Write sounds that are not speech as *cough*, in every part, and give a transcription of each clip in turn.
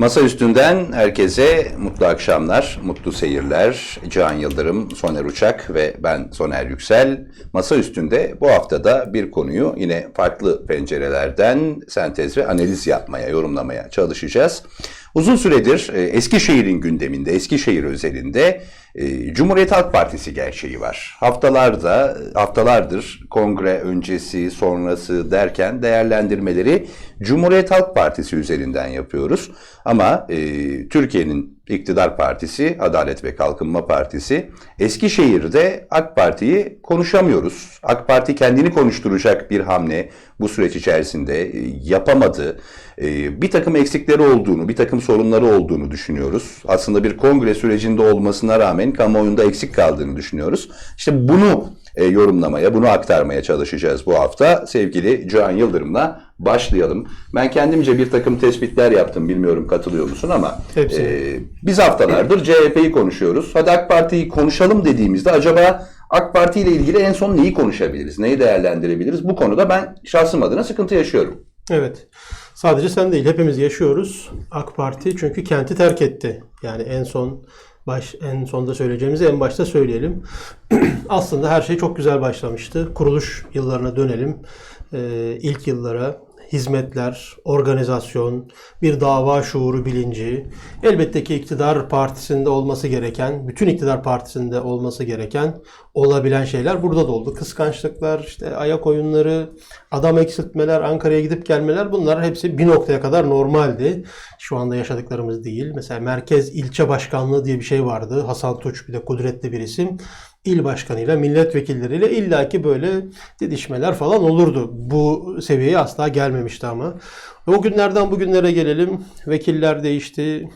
Masa üstünden herkese mutlu akşamlar, mutlu seyirler. Can Yıldırım, Soner Uçak ve ben Soner Yüksel. Masa üstünde bu haftada bir konuyu yine farklı pencerelerden sentez ve analiz yapmaya, yorumlamaya çalışacağız. Uzun süredir e, Eskişehir'in gündeminde, Eskişehir özelinde e, Cumhuriyet Halk Partisi gerçeği var. Haftalarda, haftalardır kongre öncesi, sonrası derken değerlendirmeleri Cumhuriyet Halk Partisi üzerinden yapıyoruz. Ama e, Türkiye'nin iktidar partisi, Adalet ve Kalkınma Partisi, Eskişehir'de AK Parti'yi konuşamıyoruz. AK Parti kendini konuşturacak bir hamle bu süreç içerisinde e, yapamadı. E, bir takım eksikleri olduğunu, bir takım sorunları olduğunu düşünüyoruz. Aslında bir kongre sürecinde olmasına rağmen kamuoyunda eksik kaldığını düşünüyoruz. İşte bunu e, yorumlamaya, bunu aktarmaya çalışacağız bu hafta. Sevgili Can Yıldırım'la başlayalım. Ben kendimce bir takım tespitler yaptım. Bilmiyorum katılıyor musun ama Hepsini. e, biz haftalardır CHP'yi konuşuyoruz. Hadi AK Parti'yi konuşalım dediğimizde acaba AK Parti ile ilgili en son neyi konuşabiliriz, neyi değerlendirebiliriz? Bu konuda ben şahsım adına sıkıntı yaşıyorum. Evet. Sadece sen değil hepimiz yaşıyoruz. AK Parti çünkü kenti terk etti. Yani en son baş en sonda söyleyeceğimizi en başta söyleyelim. *clears throat* Aslında her şey çok güzel başlamıştı. Kuruluş yıllarına dönelim. Ee, ilk yıllara hizmetler, organizasyon, bir dava şuuru bilinci, elbette ki iktidar partisinde olması gereken, bütün iktidar partisinde olması gereken olabilen şeyler burada da oldu. Kıskançlıklar, işte ayak oyunları, adam eksiltmeler, Ankara'ya gidip gelmeler bunlar hepsi bir noktaya kadar normaldi. Şu anda yaşadıklarımız değil. Mesela merkez ilçe başkanlığı diye bir şey vardı. Hasan Tuç bir de kudretli bir isim. İl başkanıyla, milletvekilleriyle illaki böyle didişmeler falan olurdu. Bu seviyeye asla gelmemişti ama. O günlerden bugünlere gelelim. Vekiller değişti.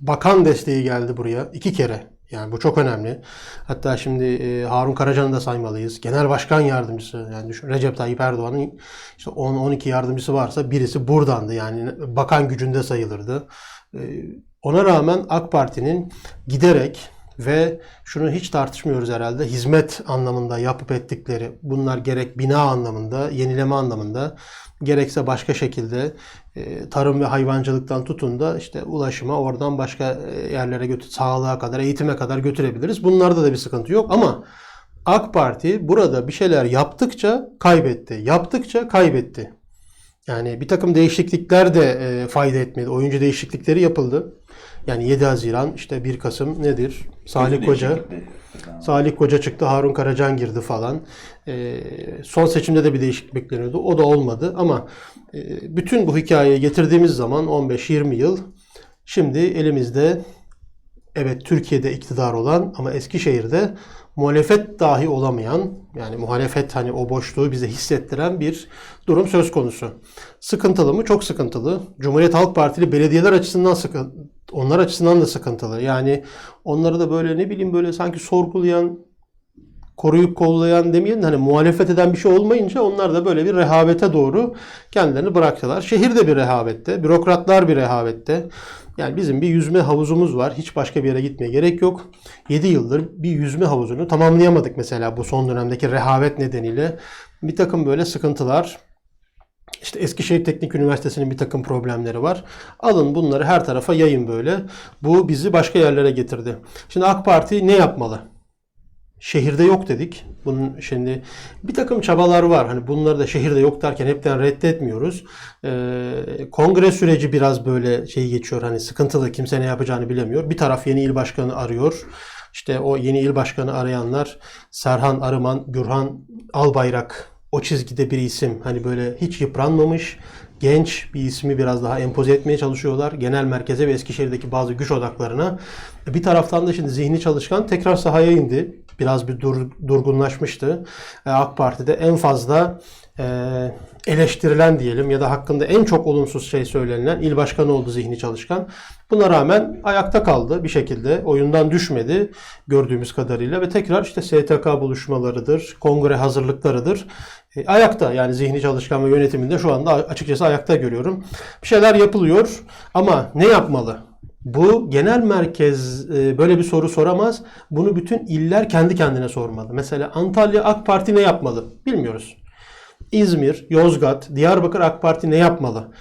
Bakan desteği geldi buraya iki kere. Yani bu çok önemli. Hatta şimdi e, Harun Karacan'ı da saymalıyız. Genel Başkan Yardımcısı. Yani düşün, Recep Tayyip Erdoğan'ın işte 10-12 yardımcısı varsa birisi buradandı. Yani bakan gücünde sayılırdı. E, ona rağmen AK Parti'nin giderek ve şunu hiç tartışmıyoruz herhalde hizmet anlamında yapıp ettikleri bunlar gerek bina anlamında, yenileme anlamında gerekse başka şekilde e, tarım ve hayvancılıktan tutun da işte ulaşıma oradan başka e, yerlere götür sağlığa kadar, eğitime kadar götürebiliriz. Bunlarda da bir sıkıntı yok ama AK Parti burada bir şeyler yaptıkça kaybetti. Yaptıkça kaybetti. Yani bir takım değişiklikler de e, fayda etmedi. Oyuncu değişiklikleri yapıldı. Yani 7 Haziran işte 1 Kasım nedir? Salih Koca Salih Koca çıktı, Harun Karacan girdi falan. Ee, son seçimde de bir değişiklik bekleniyordu. O da olmadı ama e, bütün bu hikayeyi getirdiğimiz zaman 15-20 yıl şimdi elimizde evet Türkiye'de iktidar olan ama Eskişehir'de muhalefet dahi olamayan yani muhalefet hani o boşluğu bize hissettiren bir durum söz konusu. Sıkıntılı mı? Çok sıkıntılı. Cumhuriyet Halk Partili belediyeler açısından sıkıntı, onlar açısından da sıkıntılı. Yani onları da böyle ne bileyim böyle sanki sorgulayan, koruyup kollayan demeyelim de hani muhalefet eden bir şey olmayınca onlar da böyle bir rehavete doğru kendilerini bıraktılar. Şehir de bir rehavette, bürokratlar bir rehavette. Yani bizim bir yüzme havuzumuz var. Hiç başka bir yere gitmeye gerek yok. 7 yıldır bir yüzme havuzunu tamamlayamadık mesela bu son dönemdeki rehavet nedeniyle. Bir takım böyle sıkıntılar, işte Eskişehir Teknik Üniversitesi'nin bir takım problemleri var. Alın bunları her tarafa yayın böyle. Bu bizi başka yerlere getirdi. Şimdi AK Parti ne yapmalı? Şehirde yok dedik. Bunun şimdi bir takım çabalar var. Hani bunları da şehirde yok derken hepten reddetmiyoruz. Ee, kongre süreci biraz böyle şey geçiyor. Hani sıkıntılı kimse ne yapacağını bilemiyor. Bir taraf yeni il başkanı arıyor. İşte o yeni il başkanı arayanlar Serhan Arıman, Gürhan Albayrak o çizgide bir isim. Hani böyle hiç yıpranmamış, genç bir ismi biraz daha empoze etmeye çalışıyorlar. Genel merkeze ve Eskişehir'deki bazı güç odaklarına. Bir taraftan da şimdi zihni çalışkan tekrar sahaya indi. Biraz bir dur, durgunlaşmıştı. E, AK Parti'de en fazla e, eleştirilen diyelim ya da hakkında en çok olumsuz şey söylenilen il başkanı oldu zihni çalışkan. Buna rağmen ayakta kaldı bir şekilde. Oyundan düşmedi gördüğümüz kadarıyla ve tekrar işte STK buluşmalarıdır, kongre hazırlıklarıdır. E, ayakta yani zihni çalışkan ve yönetiminde şu anda açıkçası ayakta görüyorum. Bir şeyler yapılıyor ama ne yapmalı? Bu genel merkez e, böyle bir soru soramaz. Bunu bütün iller kendi kendine sormalı. Mesela Antalya AK Parti ne yapmalı? Bilmiyoruz. İzmir, Yozgat, Diyarbakır AK Parti ne yapmalı?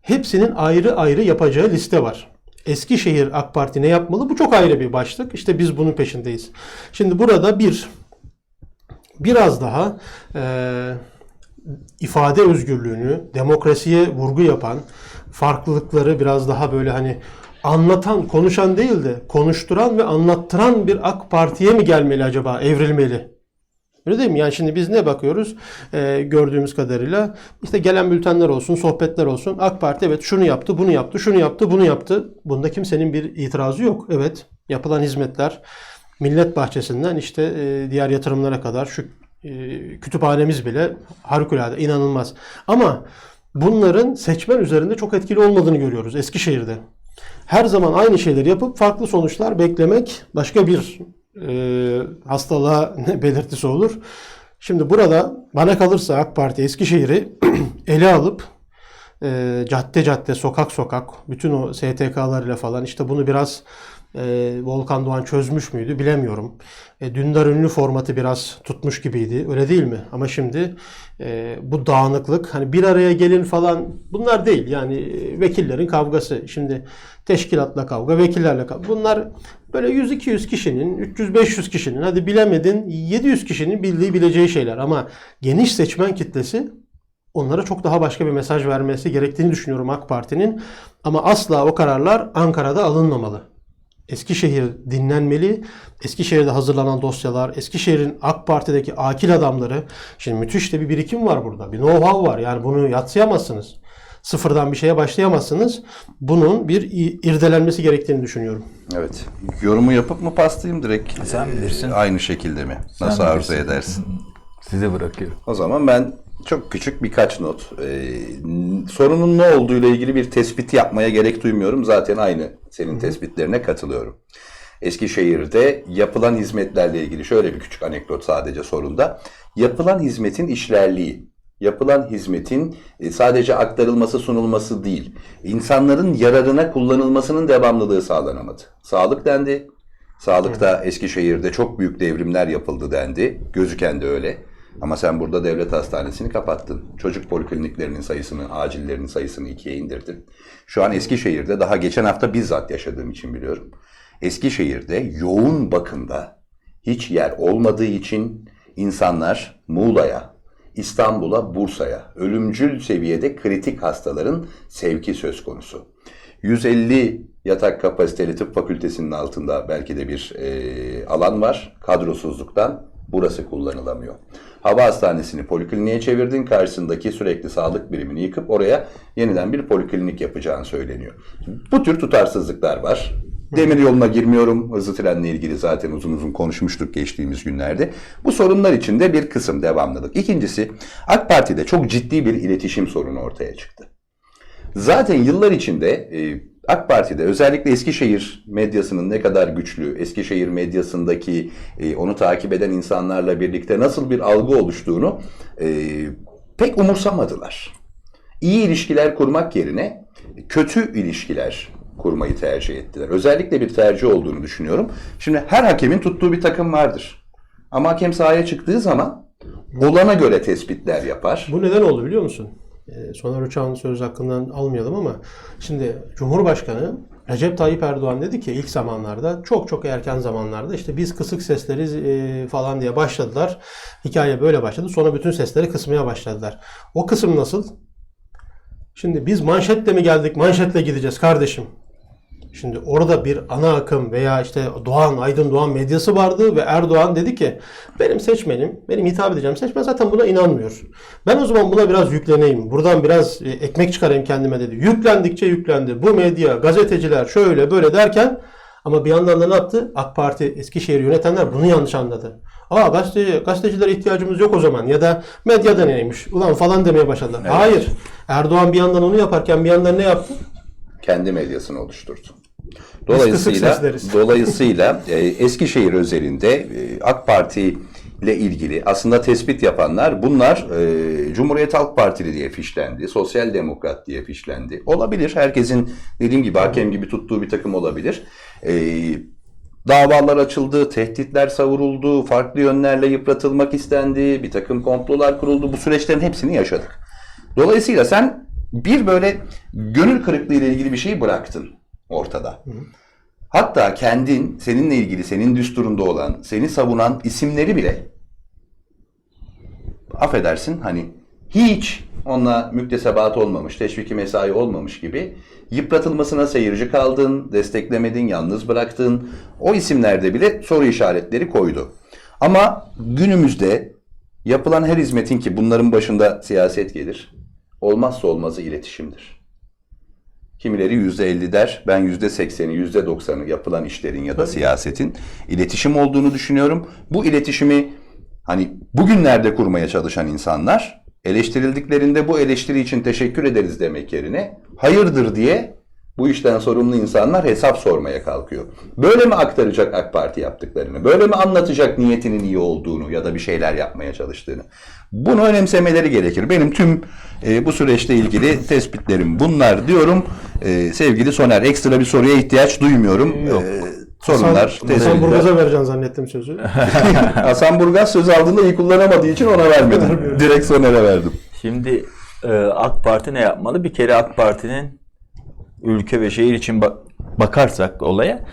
Hepsinin ayrı ayrı yapacağı liste var. Eskişehir AK Parti ne yapmalı? Bu çok ayrı bir başlık. İşte biz bunun peşindeyiz. Şimdi burada bir biraz daha e, ifade özgürlüğünü, demokrasiye vurgu yapan, farklılıkları biraz daha böyle hani anlatan, konuşan değil de konuşturan ve anlattıran bir AK Parti'ye mi gelmeli acaba, evrilmeli? Öyle değil mi? Yani şimdi biz ne bakıyoruz? Ee, gördüğümüz kadarıyla işte gelen bültenler olsun, sohbetler olsun. AK Parti evet şunu yaptı, bunu yaptı, şunu yaptı, bunu yaptı. Bunda kimsenin bir itirazı yok. Evet, yapılan hizmetler millet bahçesinden işte e, diğer yatırımlara kadar şu e, kütüphanemiz bile harikulade, inanılmaz. Ama bunların seçmen üzerinde çok etkili olmadığını görüyoruz Eskişehir'de. Her zaman aynı şeyleri yapıp farklı sonuçlar beklemek başka bir e, hastalığa *laughs* belirtisi olur. Şimdi burada bana kalırsa AK Parti Eskişehir'i *clears throat* ele alıp e, cadde cadde, sokak sokak, bütün o STK'larıyla falan işte bunu biraz e, Volkan Doğan çözmüş müydü bilemiyorum. E, Dündar Ünlü formatı biraz tutmuş gibiydi. Öyle değil mi? Ama şimdi e, bu dağınıklık hani bir araya gelin falan bunlar değil. Yani e, vekillerin kavgası. Şimdi teşkilatla kavga, vekillerle kavga. Bunlar böyle 100-200 kişinin, 300-500 kişinin, hadi bilemedin 700 kişinin bildiği bileceği şeyler. Ama geniş seçmen kitlesi onlara çok daha başka bir mesaj vermesi gerektiğini düşünüyorum AK Parti'nin. Ama asla o kararlar Ankara'da alınmamalı. Eskişehir dinlenmeli. Eskişehir'de hazırlanan dosyalar, Eskişehir'in AK Parti'deki akil adamları. Şimdi müthiş de bir birikim var burada. Bir know-how var. Yani bunu yatsıyamazsınız. Sıfırdan bir şeye başlayamazsınız. Bunun bir irdelenmesi gerektiğini düşünüyorum. Evet. Yorumu yapıp mı paslayayım direkt? Sen bilirsin. Aynı şekilde mi? Nasıl arzu edersin? Size bırakıyorum. O zaman ben çok küçük birkaç not. Ee, sorunun ne olduğu ile ilgili bir tespit yapmaya gerek duymuyorum. Zaten aynı senin tespitlerine katılıyorum. Eskişehir'de yapılan hizmetlerle ilgili şöyle bir küçük anekdot sadece sorunda. Yapılan hizmetin işlerliği, yapılan hizmetin e, sadece aktarılması sunulması değil, insanların yararına kullanılmasının devamlılığı sağlanamadı. Sağlık dendi. Sağlıkta Eskişehir'de çok büyük devrimler yapıldı dendi. Gözüken de öyle. Ama sen burada devlet hastanesini kapattın. Çocuk polikliniklerinin sayısını, acillerinin sayısını ikiye indirdin. Şu an Eskişehir'de daha geçen hafta bizzat yaşadığım için biliyorum. Eskişehir'de yoğun bakımda hiç yer olmadığı için insanlar Muğla'ya, İstanbul'a, Bursa'ya ölümcül seviyede kritik hastaların sevki söz konusu. 150 yatak kapasiteli tıp fakültesinin altında belki de bir e, alan var. Kadrosuzluktan burası kullanılamıyor. Hava hastanesini polikliniğe çevirdin. Karşısındaki sürekli sağlık birimini yıkıp oraya yeniden bir poliklinik yapacağın söyleniyor. Bu tür tutarsızlıklar var. Demir yoluna girmiyorum. Hızlı trenle ilgili zaten uzun uzun konuşmuştuk geçtiğimiz günlerde. Bu sorunlar içinde bir kısım devamlılık. İkincisi AK Parti'de çok ciddi bir iletişim sorunu ortaya çıktı. Zaten yıllar içinde e, AK Parti'de özellikle Eskişehir medyasının ne kadar güçlü, Eskişehir medyasındaki e, onu takip eden insanlarla birlikte nasıl bir algı oluştuğunu e, pek umursamadılar. İyi ilişkiler kurmak yerine kötü ilişkiler kurmayı tercih ettiler. Özellikle bir tercih olduğunu düşünüyorum. Şimdi her hakemin tuttuğu bir takım vardır. Ama hakem sahaya çıktığı zaman olana göre tespitler yapar. Bu neden oldu biliyor musun? Ee, Soner Uçak'ın söz hakkından almayalım ama şimdi Cumhurbaşkanı Recep Tayyip Erdoğan dedi ki ilk zamanlarda çok çok erken zamanlarda işte biz kısık sesleriz e, falan diye başladılar. Hikaye böyle başladı. Sonra bütün sesleri kısmaya başladılar. O kısım nasıl? Şimdi biz manşetle mi geldik? Manşetle gideceğiz kardeşim. Şimdi orada bir ana akım veya işte Doğan, Aydın Doğan medyası vardı ve Erdoğan dedi ki benim seçmenim, benim hitap edeceğim seçmen zaten buna inanmıyor. Ben o zaman buna biraz yükleneyim. Buradan biraz e, ekmek çıkarayım kendime dedi. Yüklendikçe yüklendi. Bu medya, gazeteciler şöyle böyle derken ama bir yandan da ne yaptı? AK Parti Eskişehir yönetenler bunu yanlış anladı. Aa gazeteci, gazetecilere ihtiyacımız yok o zaman ya da medyada neymiş ulan falan demeye başladılar. Hayır. Erdoğan bir yandan onu yaparken bir yandan ne yaptı? Kendi medyasını oluşturdu. Dolayısıyla *laughs* dolayısıyla e, Eskişehir özelinde e, AK Parti ile ilgili aslında tespit yapanlar bunlar e, Cumhuriyet Halk Partili diye fişlendi, Sosyal Demokrat diye fişlendi. Olabilir. Herkesin dediğim gibi hakem gibi tuttuğu bir takım olabilir. E, davalar açıldı, tehditler savuruldu, farklı yönlerle yıpratılmak istendi, bir takım komplolar kuruldu. Bu süreçlerin hepsini yaşadık. Dolayısıyla sen bir böyle gönül kırıklığı ile ilgili bir şey bıraktın ortada. Hatta kendin, seninle ilgili, senin düsturunda olan, seni savunan isimleri bile affedersin hani hiç onunla müktesebat olmamış, teşviki mesai olmamış gibi yıpratılmasına seyirci kaldın, desteklemedin, yalnız bıraktın. O isimlerde bile soru işaretleri koydu. Ama günümüzde yapılan her hizmetin ki bunların başında siyaset gelir, olmazsa olmazı iletişimdir. Kimileri yüzde elli der, ben yüzde sekseni, yüzde doksanı yapılan işlerin ya da siyasetin iletişim olduğunu düşünüyorum. Bu iletişimi hani bugünlerde kurmaya çalışan insanlar eleştirildiklerinde bu eleştiri için teşekkür ederiz demek yerine hayırdır diye bu işten sorumlu insanlar hesap sormaya kalkıyor. Böyle mi aktaracak AK Parti yaptıklarını? Böyle mi anlatacak niyetinin iyi olduğunu ya da bir şeyler yapmaya çalıştığını? Bunu önemsemeleri gerekir. Benim tüm e, bu süreçle ilgili tespitlerim bunlar diyorum. E, sevgili Soner ekstra bir soruya ihtiyaç duymuyorum. Yok. E, sorunlar, Hasan. Hasan Burgaz'a vereceksin zannettim sözü. *laughs* Hasan Burgaz söz aldığında iyi kullanamadığı için ona vermedim. Direkt Soner'e verdim. Şimdi e, AK Parti ne yapmalı? Bir kere AK Parti'nin ülke ve şehir için bak- bakarsak olaya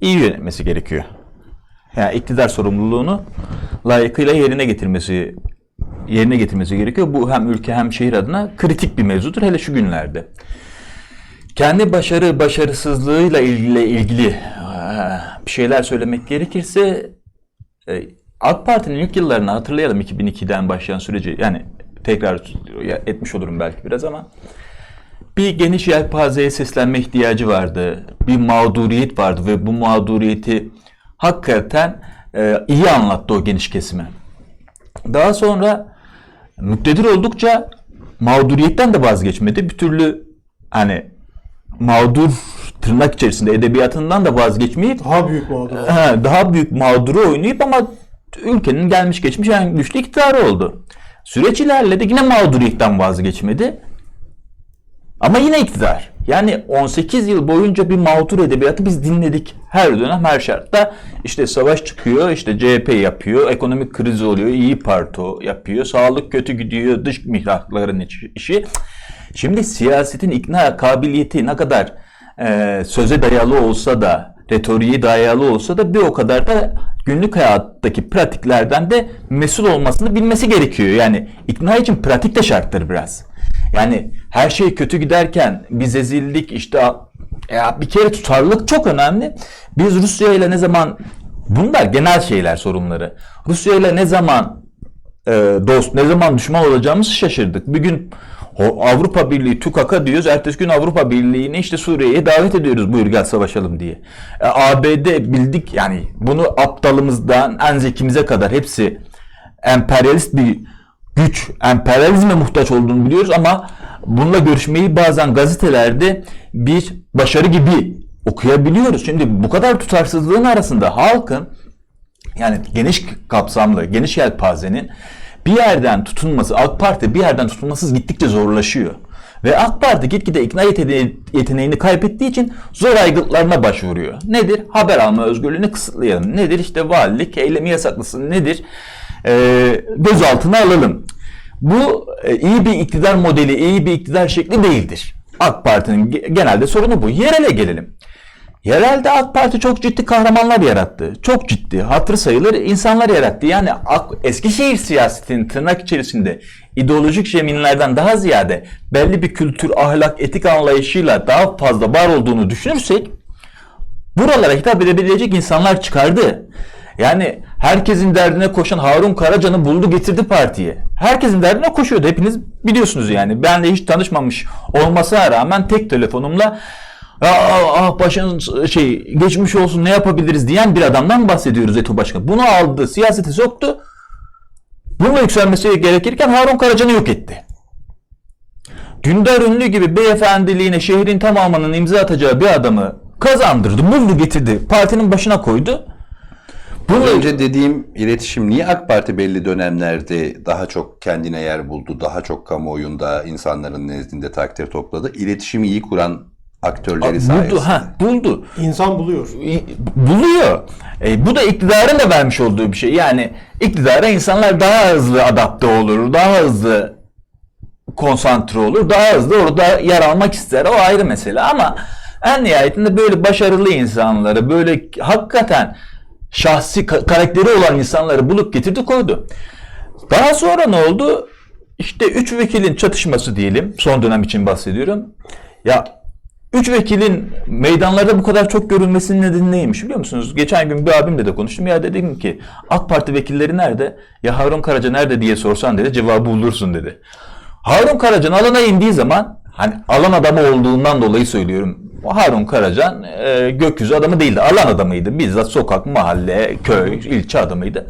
iyi yönetmesi gerekiyor. Yani iktidar sorumluluğunu layıkıyla yerine getirmesi yerine getirmesi gerekiyor. Bu hem ülke hem şehir adına kritik bir mevzudur hele şu günlerde. Kendi başarı başarısızlığıyla ilgili ilgili bir şeyler söylemek gerekirse AK Parti'nin ilk yıllarını hatırlayalım 2002'den başlayan süreci yani tekrar etmiş olurum belki biraz ama bir geniş yelpazeye seslenme ihtiyacı vardı. Bir mağduriyet vardı ve bu mağduriyeti hakikaten e, iyi anlattı o geniş kesime. Daha sonra müktedir oldukça mağduriyetten de vazgeçmedi. Bir türlü hani mağdur tırnak içerisinde edebiyatından da vazgeçmeyip Daha büyük mağdur. Ha, daha büyük mağduru oynayıp ama ülkenin gelmiş geçmiş en güçlü iktidarı oldu. Süreç ilerledi yine mağduriyetten vazgeçmedi. Ama yine iktidar. Yani 18 yıl boyunca bir mağdur edebiyatı biz dinledik. Her dönem her şartta işte savaş çıkıyor, işte CHP yapıyor, ekonomik kriz oluyor, İyi Parti yapıyor, sağlık kötü gidiyor, dış mihrakların işi. Şimdi siyasetin ikna kabiliyeti ne kadar e, söze dayalı olsa da, retoriğe dayalı olsa da bir o kadar da günlük hayattaki pratiklerden de mesul olmasını bilmesi gerekiyor. Yani ikna için pratik de şarttır biraz. Yani her şey kötü giderken biz ezildik işte ya bir kere tutarlılık çok önemli. Biz Rusya ile ne zaman bunlar genel şeyler sorunları. Rusya ile ne zaman e, dost ne zaman düşman olacağımızı şaşırdık. Bir gün Avrupa Birliği TÜKAK'a diyoruz. Ertesi gün Avrupa Birliği'ni işte Suriye'ye davet ediyoruz buyur gel savaşalım diye. E, ABD bildik yani bunu aptalımızdan en zekimize kadar hepsi emperyalist bir güç, emperyalizme muhtaç olduğunu biliyoruz ama bununla görüşmeyi bazen gazetelerde bir başarı gibi okuyabiliyoruz. Şimdi bu kadar tutarsızlığın arasında halkın yani geniş kapsamlı, geniş yelpazenin bir yerden tutunması, AK Parti bir yerden tutunması gittikçe zorlaşıyor. Ve AK Parti gitgide ikna yetene- yeteneğini kaybettiği için zor aygıtlarına başvuruyor. Nedir? Haber alma özgürlüğünü kısıtlayalım. Nedir? İşte valilik eylemi yasaklasın. Nedir? Ee, gözaltına alalım. Bu e, iyi bir iktidar modeli, iyi bir iktidar şekli değildir. AK Parti'nin ge- genelde sorunu bu. Yerele gelelim. Yerelde AK Parti çok ciddi kahramanlar yarattı. Çok ciddi, hatır sayılır insanlar yarattı. Yani Eskişehir siyasetinin tırnak içerisinde ideolojik zeminlerden daha ziyade belli bir kültür, ahlak, etik anlayışıyla daha fazla var olduğunu düşünürsek buralara hitap edebilecek insanlar çıkardı. Yani herkesin derdine koşan Harun Karacan'ı buldu getirdi partiye. Herkesin derdine koşuyordu. Hepiniz biliyorsunuz yani. Ben de hiç tanışmamış olmasına rağmen tek telefonumla Aa, ah başın şey geçmiş olsun ne yapabiliriz diyen bir adamdan bahsediyoruz Eto Başkan. Bunu aldı, siyasete soktu. Bununla yükselmesi gerekirken Harun Karacan'ı yok etti. Dündar Ünlü gibi beyefendiliğine şehrin tamamının imza atacağı bir adamı kazandırdı, buldu getirdi. Partinin başına koydu. Az Bunu önce dediğim iletişim niye AK Parti belli dönemlerde daha çok kendine yer buldu, daha çok kamuoyunda insanların nezdinde takdir topladı? İletişimi iyi kuran aktörleri sayesinde. buldu, ha, buldu. İnsan buluyor. buluyor. E, bu da iktidarın da vermiş olduğu bir şey. Yani iktidara insanlar daha hızlı adapte olur, daha hızlı konsantre olur. Daha hızlı orada yer almak ister. O ayrı mesele ama en nihayetinde böyle başarılı insanları, böyle hakikaten şahsi ka- karakteri olan insanları bulup getirdi koydu. Daha sonra ne oldu? İşte üç vekilin çatışması diyelim. Son dönem için bahsediyorum. Ya üç vekilin meydanlarda bu kadar çok görülmesinin nedeni neymiş biliyor musunuz? Geçen gün bir abimle de konuştum. Ya dedim ki AK Parti vekilleri nerede? Ya Harun Karaca nerede diye sorsan dedi cevabı bulursun dedi. Harun Karacan alana indiği zaman hani alan adamı olduğundan dolayı söylüyorum. Harun Karacan e, gökyüzü adamı değildi. Alan adamıydı. Bizzat sokak, mahalle, köy, ilçe adamıydı.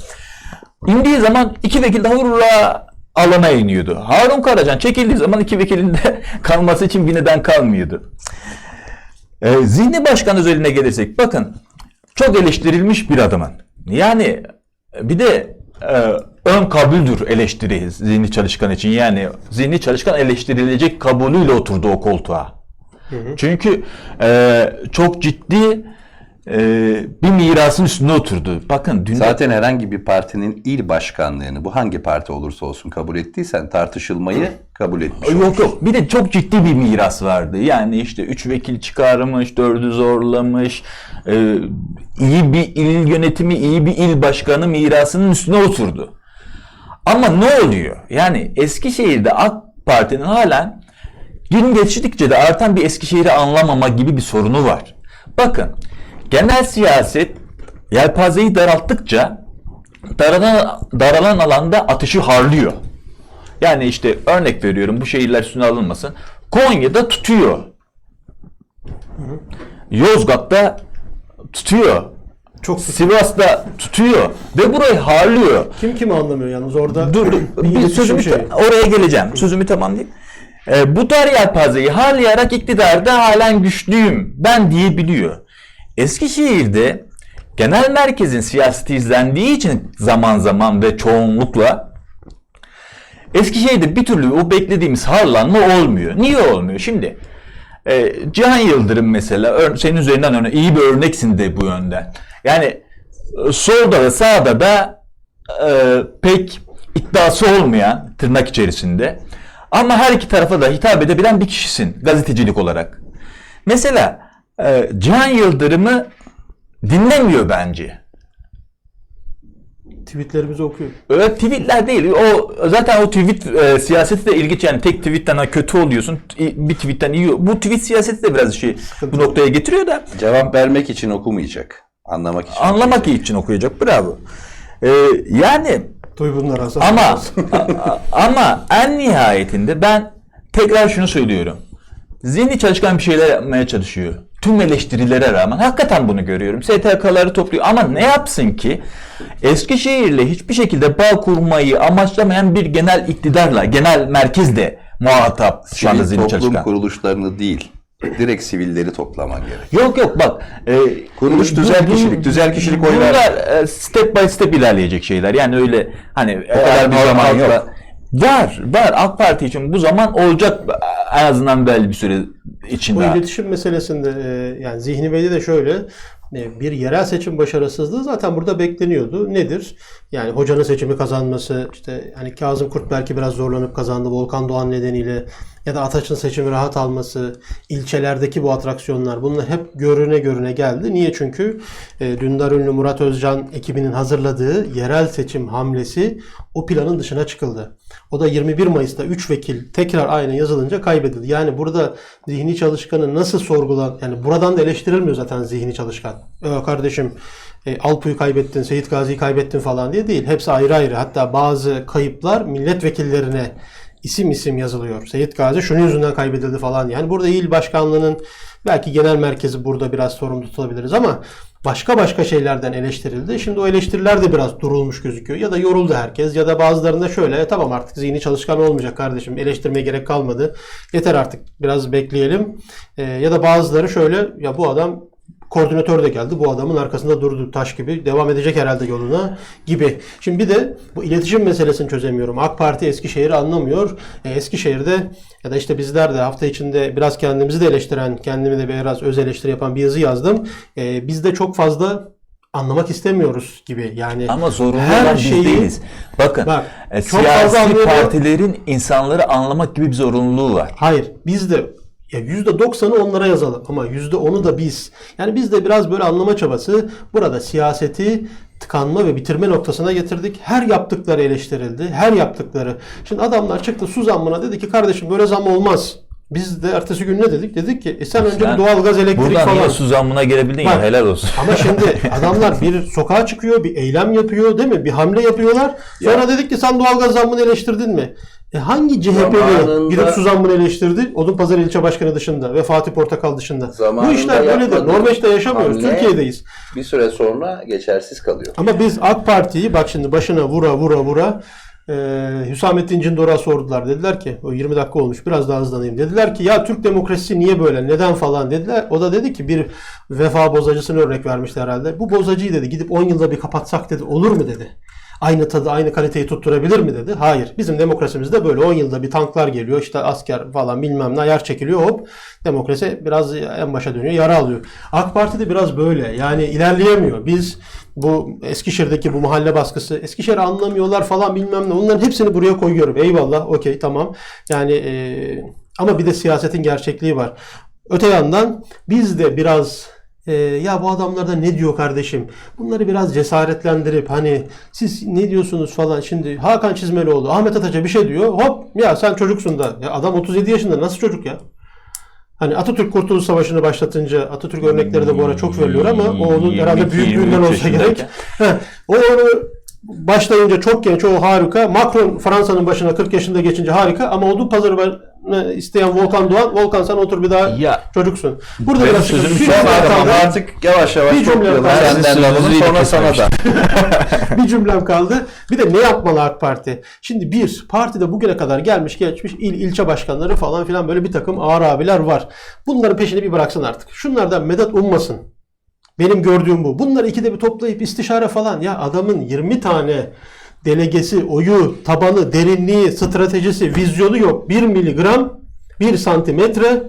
İndiği zaman iki vekil de hurra alana iniyordu. Harun Karacan çekildiği zaman iki vekilin de *laughs* kalması için bir neden kalmıyordu. E, zihni başkan özeline gelirsek bakın çok eleştirilmiş bir adamın. Yani bir de e, ön kabuldür eleştiri zihni çalışkan için. Yani zihni çalışkan eleştirilecek kabulüyle oturdu o koltuğa. Çünkü e, çok ciddi e, bir mirasın üstüne oturdu. Bakın dün Zaten herhangi bir partinin il başkanlığını bu hangi parti olursa olsun kabul ettiysen tartışılmayı kabul etmiş. Yok yok. Bir de çok ciddi bir miras vardı. Yani işte üç vekil çıkarmış, dördü zorlamış. e, iyi bir il yönetimi, iyi bir il başkanı mirasının üstüne oturdu. Ama ne oluyor? Yani Eskişehir'de AK Parti'nin halen gün geçtikçe de artan bir Eskişehir'i anlamama gibi bir sorunu var. Bakın genel siyaset yelpazeyi daralttıkça daralan, daralan alanda ateşi harlıyor. Yani işte örnek veriyorum bu şehirler üstüne alınmasın. Konya'da tutuyor. Yozgat'ta tutuyor. Çok Sivas'ta tutuyor ve burayı harlıyor. kim kimi anlamıyor yalnız orada Dur, bir bir sözümü şeyi. oraya geleceğim. Sözümü tamamlayayım. Ee, bu dar yelpazeyi harlayarak iktidarda halen güçlüyüm ben diyebiliyor. Eskişehir'de genel merkezin siyaseti izlendiği için zaman zaman ve çoğunlukla Eskişehir'de bir türlü o beklediğimiz harlanma olmuyor. Niye olmuyor? Şimdi e, Cihan Yıldırım mesela senin üzerinden örnek, iyi bir örneksin de bu yönden. Yani e, solda ve sağda da e, pek iddiası olmayan tırnak içerisinde ama her iki tarafa da hitap edebilen bir kişisin gazetecilik olarak. Mesela e, Cihan Yıldırım'ı dinlemiyor bence. Tweetlerimizi okuyor. Öyle tweetler değil. O zaten o tweet e, siyaseti de ilginç yani tek tweetten kötü oluyorsun. Bir tweetten iyi. Bu tweet siyaseti de biraz şey bu noktaya getiriyor da Cevap vermek için okumayacak. Anlamak için. anlamak için okuyacak. Bravo. E, yani Duy bunları ama ama en nihayetinde ben tekrar şunu söylüyorum. Zihni çalışkan bir şeyler yapmaya çalışıyor. Tüm eleştirilere rağmen hakikaten bunu görüyorum. STK'ları topluyor ama ne yapsın ki Eskişehir'le hiçbir şekilde bağ kurmayı amaçlamayan bir genel iktidarla, genel merkezle muhatap şu anda zihni toplum çalışkan. kuruluşlarını değil, direkt sivilleri toplaman gerek. Yok yok bak. E, Kuruluş tüzel bu- kişilik, tüzel kişilik oy Bunlar e, step by step ilerleyecek şeyler. Yani öyle hani o kadar bir zaman yok. Var, var. AK Parti için bu zaman olacak en azından belli bir süre için Bu iletişim meselesinde e, yani Zihni Bey'de de şöyle e, bir yerel seçim başarısızlığı zaten burada bekleniyordu. Nedir? Yani hocanın seçimi kazanması, işte hani Kazım Kurt belki biraz zorlanıp kazandı Volkan Doğan nedeniyle ya da Ataç'ın seçimi rahat alması, ilçelerdeki bu atraksiyonlar bunlar hep görüne görüne geldi. Niye? Çünkü e, Dündar Ünlü Murat Özcan ekibinin hazırladığı yerel seçim hamlesi o planın dışına çıkıldı. O da 21 Mayıs'ta 3 vekil tekrar aynı yazılınca kaybedildi. Yani burada zihni çalışkanı nasıl sorgulan yani buradan da eleştirilmiyor zaten zihni çalışkan. Ee, kardeşim e, Alpu'yu kaybettin, Seyit Gazi'yi kaybettin falan diye değil. Hepsi ayrı ayrı. Hatta bazı kayıplar milletvekillerine isim isim yazılıyor. Seyit Gazi şunun yüzünden kaybedildi falan. Yani burada il başkanlığının belki genel merkezi burada biraz sorumlu tutulabiliriz ama başka başka şeylerden eleştirildi. Şimdi o eleştiriler de biraz durulmuş gözüküyor. Ya da yoruldu herkes ya da bazılarında şöyle "E, tamam artık zihni çalışkan olmayacak kardeşim eleştirmeye gerek kalmadı. Yeter artık biraz bekleyelim. Ee, ya da bazıları şöyle ya bu adam koordinatör de geldi. Bu adamın arkasında durdu taş gibi. Devam edecek herhalde yoluna gibi. Şimdi bir de bu iletişim meselesini çözemiyorum. AK Parti Eskişehir'i anlamıyor. E, Eskişehir'de ya da işte bizler de hafta içinde biraz kendimizi de eleştiren, kendimi de biraz öz eleştiri yapan bir yazı yazdım. E, bizde çok fazla anlamak istemiyoruz gibi. Yani Ama zorunlu her biz şeyi- değiliz. Bakın Bak, e, çok fazla siyasi partilerin insanları anlamak gibi bir zorunluluğu var. Hayır biz de ya %90'ı onlara yazalım ama %10'u da biz. Yani biz de biraz böyle anlama çabası burada siyaseti tıkanma ve bitirme noktasına getirdik. Her yaptıkları eleştirildi. Her yaptıkları. Şimdi adamlar çıktı su zammına dedi ki kardeşim böyle zam olmaz. Biz de ertesi gün ne dedik? Dedik ki e sen önce bir doğalgaz elektrik Buradan falan. yine su zammına gelebildin ya Bak, helal olsun. Ama şimdi *laughs* adamlar bir sokağa çıkıyor, bir eylem yapıyor değil mi? Bir hamle yapıyorlar. Sonra dedik ki sen doğalgaz zammını eleştirdin mi? E hangi CHP'li gidip su zammını eleştirdi? Odunpazarı ilçe başkanı dışında ve Fatih Portakal dışında. Bu işler böyledir. Norveç'te yaşamıyoruz. hamle- Türkiye'deyiz. Bir süre sonra geçersiz kalıyor. Ama biz AK Parti'yi bak şimdi başına vura vura vura e, Hüsamettin Cindor'a sordular. Dediler ki o 20 dakika olmuş biraz daha hızlanayım. Dediler ki ya Türk demokrasisi niye böyle neden falan dediler. O da dedi ki bir vefa bozacısını örnek vermişti herhalde. Bu bozacıyı dedi gidip 10 yılda bir kapatsak dedi olur mu dedi. Aynı tadı aynı kaliteyi tutturabilir mi dedi. Hayır. Bizim demokrasimizde böyle 10 yılda bir tanklar geliyor işte asker falan bilmem ne ayar çekiliyor hop demokrasi biraz en başa dönüyor yara alıyor. AK Parti de biraz böyle yani ilerleyemiyor. Biz bu Eskişehir'deki bu mahalle baskısı Eskişehir'i anlamıyorlar falan bilmem ne onların hepsini buraya koyuyorum. Eyvallah okey tamam yani e, ama bir de siyasetin gerçekliği var. Öte yandan biz de biraz e, ya bu adamlar da ne diyor kardeşim? Bunları biraz cesaretlendirip hani siz ne diyorsunuz falan şimdi Hakan Çizmelioğlu Ahmet Ataç'a bir şey diyor hop ya sen çocuksun da. Ya adam 37 yaşında nasıl çocuk ya? Hani Atatürk Kurtuluş Savaşı'nı başlatınca Atatürk örnekleri de bu ara çok veriliyor ama o onun herhalde 22, büyüklüğünden 23 olsa gerek. o onu başlayınca çok genç, o harika. Macron Fransa'nın başına 40 yaşında geçince harika ama odun pazarı isteyen Volkan Doğan, Volkan sen otur bir daha Ya. çocuksun. Burada Benim biraz çok Bir cümlem kaldı. ama Artık yavaş yavaş Bir cümle toplayalım. kaldı. Senden sözünüzü sonra sana da. *laughs* *laughs* bir cümlem kaldı. Bir de ne yapmalı AK Parti? Şimdi bir, partide bugüne kadar gelmiş geçmiş il, ilçe başkanları falan filan böyle bir takım ağır abiler var. Bunların peşini bir bıraksın artık. Şunlardan medet ummasın. Benim gördüğüm bu. Bunları ikide bir toplayıp istişare falan. Ya adamın 20 tane delegesi, oyu, tabanı, derinliği, stratejisi, vizyonu yok. 1 miligram, 1 santimetre,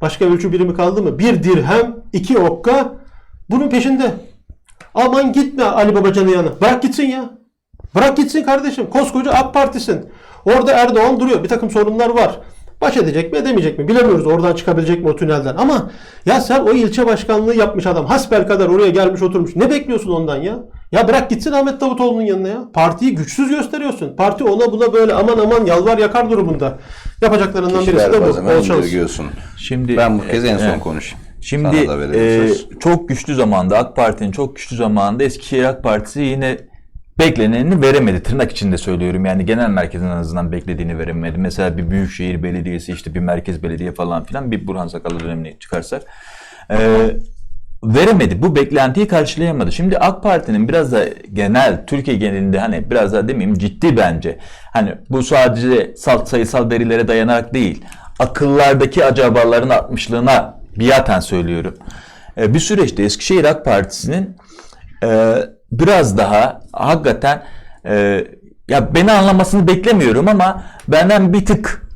başka ölçü birimi kaldı mı? 1 dirhem, 2 okka. Bunun peşinde. Aman gitme Ali Babacan'ın yanına. Bırak gitsin ya. Bırak gitsin kardeşim. Koskoca AK Parti'sin. Orada Erdoğan duruyor. Bir takım sorunlar var. Baş edecek mi edemeyecek mi bilemiyoruz. Oradan çıkabilecek mi o tünelden. Ama ya sen o ilçe başkanlığı yapmış adam. Hasbel kadar oraya gelmiş oturmuş. Ne bekliyorsun ondan ya? Ya bırak gitsin Ahmet Davutoğlu'nun yanına ya. Partiyi güçsüz gösteriyorsun. Parti ona buna böyle aman aman yalvar yakar durumunda. Yapacaklarından birisi Kişiler de bu. Bol şans. Şimdi Ben bu kez en son Evet. konuşayım. Şimdi Sana da verelim e, söz. çok güçlü zamanda AK Parti'nin çok güçlü zamanında Eskişehir AK Partisi yine bekleneni veremedi. Tırnak içinde söylüyorum. Yani genel merkezin en azından beklediğini veremedi. Mesela bir büyükşehir belediyesi işte bir merkez belediye falan filan bir Burhan Sakallı dönemini çıkarsak e, veremedi. Bu beklentiyi karşılayamadı. Şimdi AK Parti'nin biraz da genel Türkiye genelinde hani biraz daha demeyeyim ciddi bence. Hani bu sadece salt sayısal verilere dayanarak değil. Akıllardaki acabaların artmışlığına biaten söylüyorum. E, bir süreçte Eskişehir AK Partisi'nin e, biraz daha hakikaten e, ya beni anlamasını beklemiyorum ama benden bir tık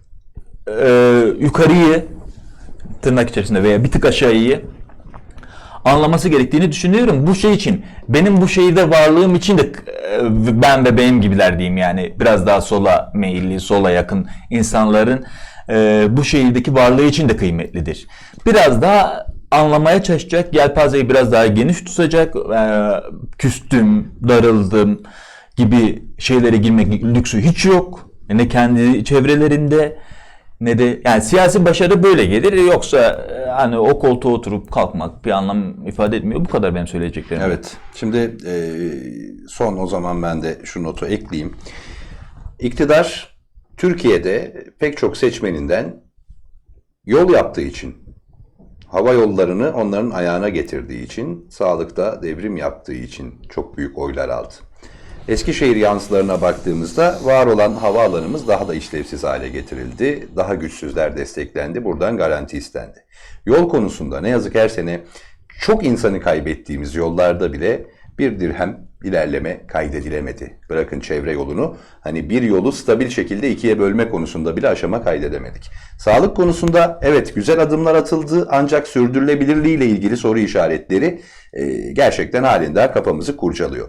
e, yukarıyı tırnak içerisinde veya bir tık aşağıyı anlaması gerektiğini düşünüyorum. Bu şey için benim bu şehirde varlığım için de e, ben ve benim gibiler diyeyim yani biraz daha sola meyilli, sola yakın insanların e, bu şehirdeki varlığı için de kıymetlidir. Biraz daha anlamaya çalışacak, yelpazeyi biraz daha geniş tutacak, e, küstüm, darıldım gibi şeylere girmek lüksü hiç yok. Ne kendi çevrelerinde ne de yani siyasi başarı böyle gelir yoksa e, hani o koltuğa oturup kalkmak bir anlam ifade etmiyor. Bu kadar benim söyleyeceklerim. Evet. Şimdi e, son o zaman ben de şu notu ekleyeyim. İktidar Türkiye'de pek çok seçmeninden yol yaptığı için, hava yollarını onların ayağına getirdiği için, sağlıkta devrim yaptığı için çok büyük oylar aldı. Eskişehir yansılarına baktığımızda var olan havaalanımız daha da işlevsiz hale getirildi. Daha güçsüzler desteklendi. Buradan garanti istendi. Yol konusunda ne yazık her sene çok insanı kaybettiğimiz yollarda bile bir dirhem ilerleme kaydedilemedi. Bırakın çevre yolunu. Hani bir yolu stabil şekilde ikiye bölme konusunda bile aşama kaydedemedik. Sağlık konusunda evet güzel adımlar atıldı ancak sürdürülebilirliği ile ilgili soru işaretleri e, gerçekten halinde kafamızı kurcalıyor.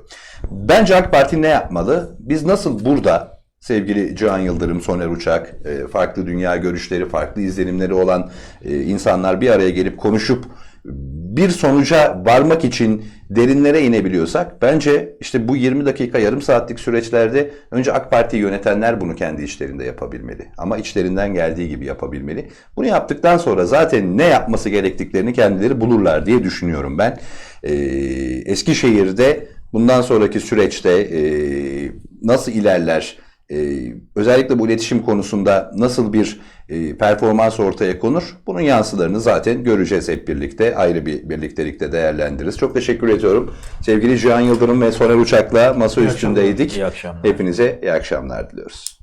Bence AK Parti ne yapmalı? Biz nasıl burada sevgili Cihan Yıldırım, Soner Uçak, e, farklı dünya görüşleri, farklı izlenimleri olan e, insanlar bir araya gelip konuşup bir sonuca varmak için derinlere inebiliyorsak bence işte bu 20 dakika yarım saatlik süreçlerde önce AK Parti'yi yönetenler bunu kendi içlerinde yapabilmeli. Ama içlerinden geldiği gibi yapabilmeli. Bunu yaptıktan sonra zaten ne yapması gerektiklerini kendileri bulurlar diye düşünüyorum ben. Ee, Eskişehir'de bundan sonraki süreçte e, nasıl ilerler? Ee, özellikle bu iletişim konusunda nasıl bir e, performans ortaya konur? Bunun yansılarını zaten göreceğiz hep birlikte. Ayrı bir birliktelikte değerlendiririz. Çok teşekkür ediyorum. Sevgili Cihan Yıldırım ve Soner Uçak'la masa üstündeydik. İyi akşamlar. Hepinize iyi akşamlar diliyoruz.